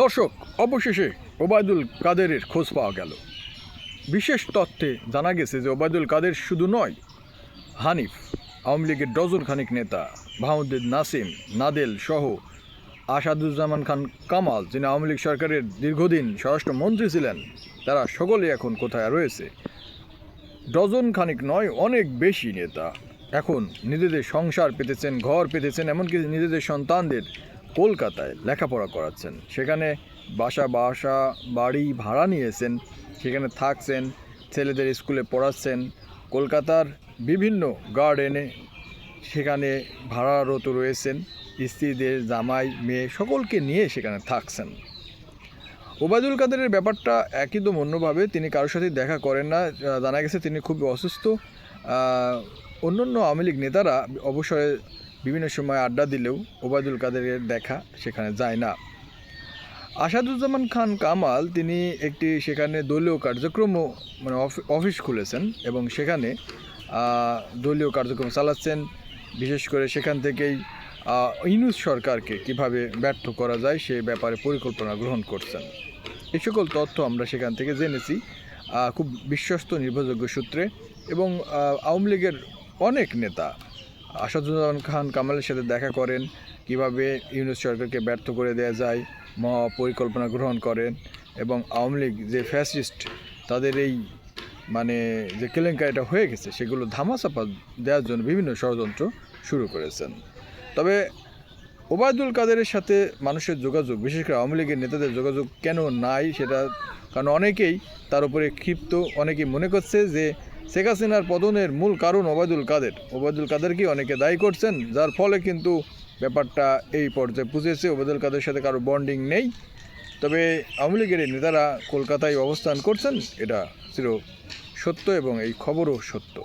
দর্শক, অবশেষে ওবায়দুল কাদেরের খোঁজ পাওয়া গেল। বিশেষ তথ্যে জানা গেছে যে ওবায়দুল কাদের শুধু নয়, হানিফ, আওয়ামী লীগের ডজন খানিক নেতা মাহমুদুল নাসিম, নাদেল সহ আসাদুজ্জামান খান কামাল, যিনি আওয়ামী লীগ সরকারের দীর্ঘদিন স্বরাষ্ট্রমন্ত্রী ছিলেন, তারা সকলে এখন কোথায় রয়েছে? ডজন খানিক নয়, অনেক বেশি নেতা। এখন নিজেদের সংসার পেতেছেন, ঘর পেতেছেন, এমনকি নিজেদের সন্তানদের কলকাতায় লেখাপড়া করাচ্ছেন। সেখানে বাসা বাসা বাড়ি ভাড়া নিয়েছেন, সেখানে থাকছেন, ছেলেদের স্কুলে পড়াচ্ছেন। কলকাতার বিভিন্ন গার্ডেনে সেখানে ভাড়ারত রয়েছেন, স্ত্রীদের, জামাই, মেয়ে সকলকে নিয়ে সেখানে থাকছেন। ওবায়দুল কাদেরের ব্যাপারটা একদম অন্যভাবে, তিনি কারোর সাথে দেখা করেন না। জানা গেছে তিনি খুবই অসুস্থ। অন্যান্য আওয়ামী লীগ নেতারা অবসরে বিভিন্ন সময় আড্ডা দিলেও ওবায়দুল কাদেরের দেখা সেখানে যায় না। আসাদুজ্জামান খান কামাল তিনি একটি সেখানে দলীয় কার্যক্রমও মানে অফি- অফিস খুলেছেন এবং সেখানে দলীয় কার্যক্রম চালাচ্ছেন। বিশেষ করে সেখান থেকেই আহ, ইউনুস সরকারকে কীভাবে ব্যর্থ করা যায় সে ব্যাপারে পরিকল্পনা গ্রহণ করছেন। এই সকল তথ্য আমরা সেখান থেকে জেনেছি খুব বিশ্বস্ত নির্ভরযোগ্য সূত্রে এবং আওয়ামী লীগের অনেক নেতা আসাদুজ্জামান খান কামালের সাথে দেখা করেন, কীভাবে ইউনুস সরকারকে ব্যর্থ করে দেওয়া যায় মহা পরিকল্পনা গ্রহণ করেন এবং আওয়ামী লীগ যে ফ্যাসিস্ট তাদের এই মানে যে কেলেঙ্কারিটা হয়ে গেছে, সেগুলো ধামাচাপা দেওয়ার জন্য বিভিন্ন ষড়যন্ত্র শুরু করেছেন। তবে ওবায়দুল কাদেরের সাথে মানুষের যোগাযোগ, বিশেষ করে আওয়ামী লীগের নেতাদের যোগাযোগ কেন নাই সেটা, কারণ অনেকেই তার উপরে ক্ষিপ্ত, অনেকেই মনে করছে যে শেখ হাসিনার পতনের মূল কারণ ওবায়দুল কাদের। ওবায়দুল কাদেরকে অনেকে দায়ী করছেন? যার ফলে কিন্তু ব্যাপারটা এই পর্যায়ে পুজেছে ওবায়দুল কাদের সাথে কারও বন্ডিং নেই। তবে আওয়ামী লীগের নেতারা কলকাতায় অবস্থান করছেন, এটা চির সত্য এবং এই খবরও সত্য।